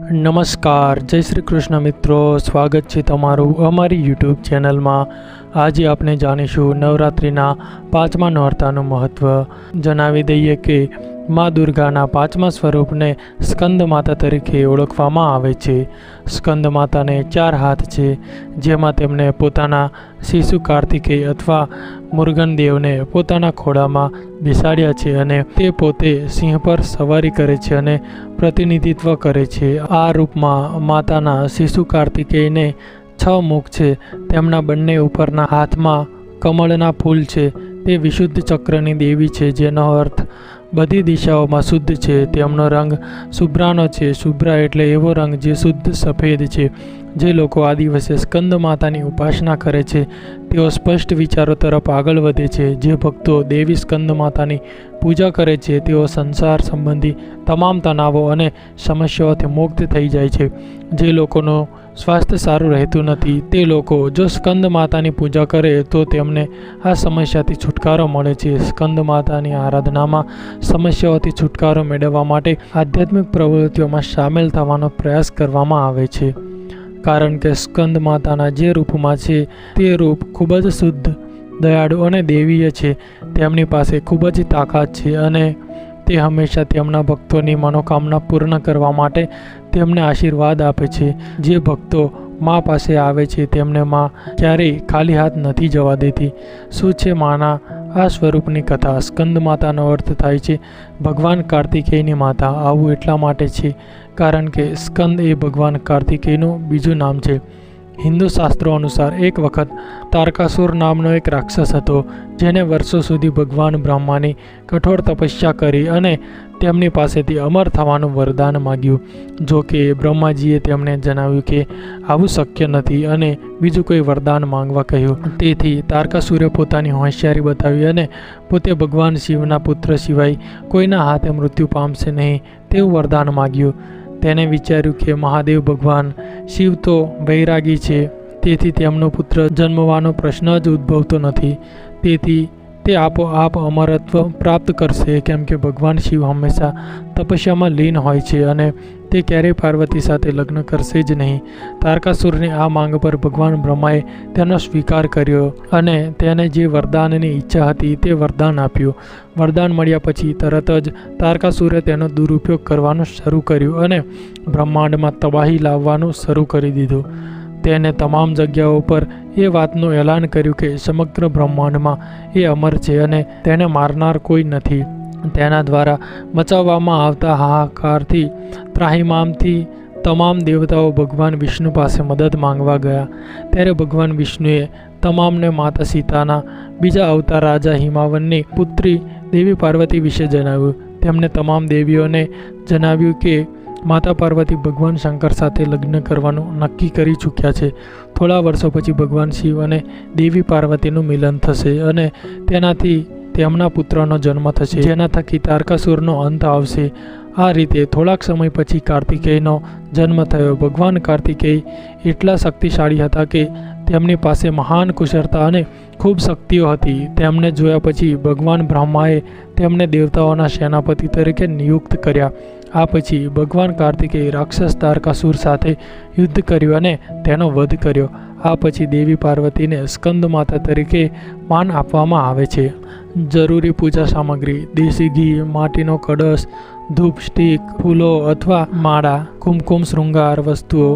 નમસ્કાર, જય શ્રી કૃષ્ણ મિત્રો. સ્વાગત છે તમારું અમારી યુટ્યુબ ચેનલમાં. આજે આપણે જાણીશું નવરાત્રિના પાંચમા નોરતાનું મહત્ત્વ જણાવી દઈએ કે મા દુર્ગાના પાંચમા સ્વરૂપને સ્કંદ માતા તરીકે ઓળખવામાં આવે છે. સ્કંદ માતાને ચાર હાથ છે, જેમાં તેમણે પોતાના શિશુ કાર્તિકેય અથવા મુરગન દેવને પોતાના ખોળામાં બેસાડ્યા છે અને તે પોતે સિંહ પર સવારી કરે છે અને પ્રતિનિધિત્વ કરે છે. આ રૂપમાં માતાના શિશુ કાર્તિકેયને છ મુખ છે, તેમના બંને ઉપરના હાથમાં કમળના ફૂલ છે, તે વિશુદ્ધ ચક્રની દેવી છે, જેનો અર્થ બધી દિશાઓમાં શુદ્ધ છે, તેમનો રંગ શુભ્રાનો છે. શુભ્રા એટલે એવો રંગ જે શુદ્ધ સફેદ છે, જે લોકો આ દિવસે સ્કંદ માતાની ઉપાસના કરે છે. તેઓ સ્પષ્ટ વિચારો તરફ આગળ વધે છે. જે ભક્તો દેવી સ્કંદ માતાની પૂજા કરે છે, તેઓ સંસાર સંબંધી તમામ તણાવો અને સમસ્યાઓથી મુક્ત થઈ જાય છે. જે લોકોનું સ્વાસ્થ્ય સારું રહેતું નથી, તે લોકો જો સ્કંદ માતાની પૂજા કરે તો તેમને આ સમસ્યાથી છુટકારો મળે છે. સ્કંદ માતાની આરાધનામાં સમસ્યાઓથી છુટકારો મેળવવા માટે આધ્યાત્મિક પ્રવૃત્તિઓમાં સામેલ થવાનો પ્રયાસ કરવામાં આવે છે. કારણ કે સ્કંદ માતાના જે રૂપમાં છે, તે રૂપ ખૂબ જ શુદ્ધ, દયાળુ અને દેવીય છે. તેમની પાસે ખૂબ જ તાકાત છે અને તે હંમેશા તેમના ભક્તોની મનોકામના પૂર્ણ કરવા માટે તેમને આશીર્વાદ આપે છે. જે ભક્તો મા પાસે આવે છે, તેમને મા ક્યારેય ખાલી હાથ નથી જવા દેતી. શું છે, માના? આ સ્વરૂપની કથા સ્કંદ માતાનો અર્થ થાય છે, ભગવાન કાર્તિકેયની માતા. આવું એટલા માટે છે કારણ કે સ્કંદ એ ભગવાન કાર્તિકેયનું બીજું નામ છે. હિન્દુ શાસ્ત્રો અનુસાર એક વખત તારકાસુર નામનો એક રાક્ષસ હતો, જેને વર્ષો સુધી ભગવાન બ્રહ્માની કઠોર તપસ્યા કરી અને તેમની પાસેથી અમર થવાનું વરદાન માગ્યું. જો કે બ્રહ્માજીએ તેમને જણાવ્યું કે આવું શક્ય નથી અને બીજું કોઈ વરદાન માંગવા કહ્યું. તેથી તારકાસુરે પોતાની હોશિયારી બતાવી અને પોતે ભગવાન શિવના પુત્ર સિવાય કોઈના હાથે મૃત્યુ પામશે નહીં તેવું વરદાન માગ્યું. તેને વિચાર્યું કે મહાદેવ ભગવાન શિવ તો વૈરાગી છે. તેથી તેમનો પુત્ર જન્મવાનો પ્રશ્ન જ ઉદ્ભવતો નથી. તેથી તે આપોઆપ અમરત્વ પ્રાપ્ત કરશે, કેમ કે ભગવાન શિવ હંમેશા તપસ્યામાં લીન હોય છે અને તે ક્યારેય પાર્વતી સાથે લગ્ન કરશે જ નહીં. તારકાસુરની આ માંગ પર ભગવાન બ્રહ્માએ તેનો સ્વીકાર કર્યો અને તેને જે વરદાનની ઈચ્છા હતી તે વરદાન આપ્યું. વરદાન મળ્યા પછી તરત જ તારકાસુરે તેનો દુરુપયોગ કરવાનું શરૂ કર્યું અને બ્રહ્માંડમાં તબાહી લાવવાનું શરૂ કરી દીધું. તેને તમામ જગ્યાઓ પર એ વાતનું એલાન કર્યું કે સમગ્ર બ્રહ્માંડમાં એ અમર છે અને તેને મારનાર કોઈ નથી. તેના દ્વારા મચાવવામાં આવતા હાહાકારથી, ત્રાહિમામથી તમામ દેવતાઓ ભગવાન વિષ્ણુ પાસે મદદ માંગવા ગયા. ત્યારે ભગવાન વિષ્ણુએ તમામને માતા સીતાના બીજા અવતાર રાજા હિમાવનની પુત્રી દેવી પાર્વતી વિશે જણાવ્યું. તેમણે તમામ દેવીઓને જણાવ્યું કે, માતા પાર્વતી ભગવાન શંકર સાથે લગ્ન કરવાનું નક્કી કરી ચૂક્યા છે. થોડા વર્ષો પછી ભગવાન શિવ અને દેવી પાર્વતીનું મિલન થશે અને તેનાથી તેમના પુત્રનો જન્મ થશે. જેના થકી તારકાસુરનો અંત આવશે. આ રીતે થોડાક સમય પછી કાર્તિકેયનો જન્મ થયો. ભગવાન કાર્તિકેય એટલા શક્તિશાળી હતા કે તેમની પાસે મહાન કુશળતા અને ખૂબ શક્તિઓ હતી. તેમને જોયા પછી ભગવાન બ્રહ્માએ તેમને દેવતાઓના સેનાપતિ તરીકે નિયુક્ત કર્યા. આ પછી ભગવાન કાર્તિકે રાક્ષસ તારકાસુર સાથે યુદ્ધ કર્યું અને તેનો વધ કર્યો. આ પછી દેવી પાર્વતીને સ્કંદ માતા તરીકે માન આપવામાં આવે છે. જરૂરી પૂજા સામગ્રી, દેશી ઘી, માટીનો કળશ, ધૂપ, સ્ટીક, ફૂલો અથવા માળા, કુમકુમ, શૃંગાર વસ્તુઓ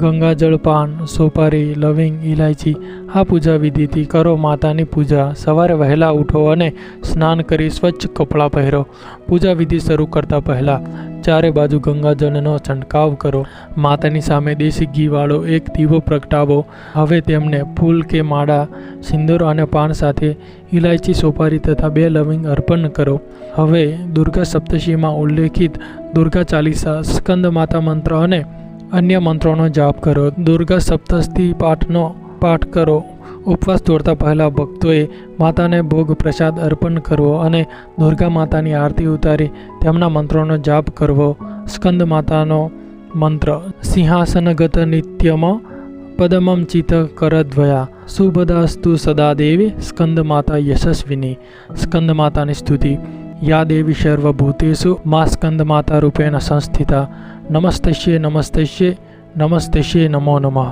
ગંગાજળ પાન સોપારી, લવિંગ ઇલાયચી આ પૂજા વિધિથી કરો માતાની પૂજા. સવારે વહેલા ઉઠો અને સ્નાન કરી સ્વચ્છ કપડાં પહેરો. પૂજા વિધિ શરૂ કરતાં પહેલાં ચારે બાજુ ગંગાજળનો છંટકાવ કરો. માતાની સામે દેશી ઘીવાળો એક દીવો પ્રગટાવો. હવે તેમને ફૂલ કે માળા, સિંદૂર અને પાન સાથે ઇલાયચી સોપારી તથા બે લવિંગ અર્પણ કરો. હવે દુર્ગા સપ્તશીમાં ઉલ્લેખિત દુર્ગા ચાલીસા, સ્કંદ માતા મંત્ર અને અન્ય મંત્રોનો જાપ કરો. દુર્ગા સપ્તસ્તી પાઠનો પાઠ કરો. ઉપવાસ તોડતા પહેલાં ભક્તોએ માતાને ભોગ પ્રસાદ અર્પણ કરવો અને દુર્ગા માતાની આરતી ઉતારી તેમના મંત્રોનો જાપ કરવો. સ્કંદ માતાનો મંત્ર, સિંહાસનગત નિત્યમ પદમમ ચિત કરદ્વયા સુભદાસ્તુ સદા દેવી સ્કંદ માતા યશસ્વિની. સ્કંદ માતાની સ્તુતિ યા દેવી સર્વભૂતેષુ મા સ્કંદ માતા રૂપેણ સંસ્થિતા નમસ્તસ્યે નમસ્તસ્યે નમસ્તસ્યે નમો નમઃ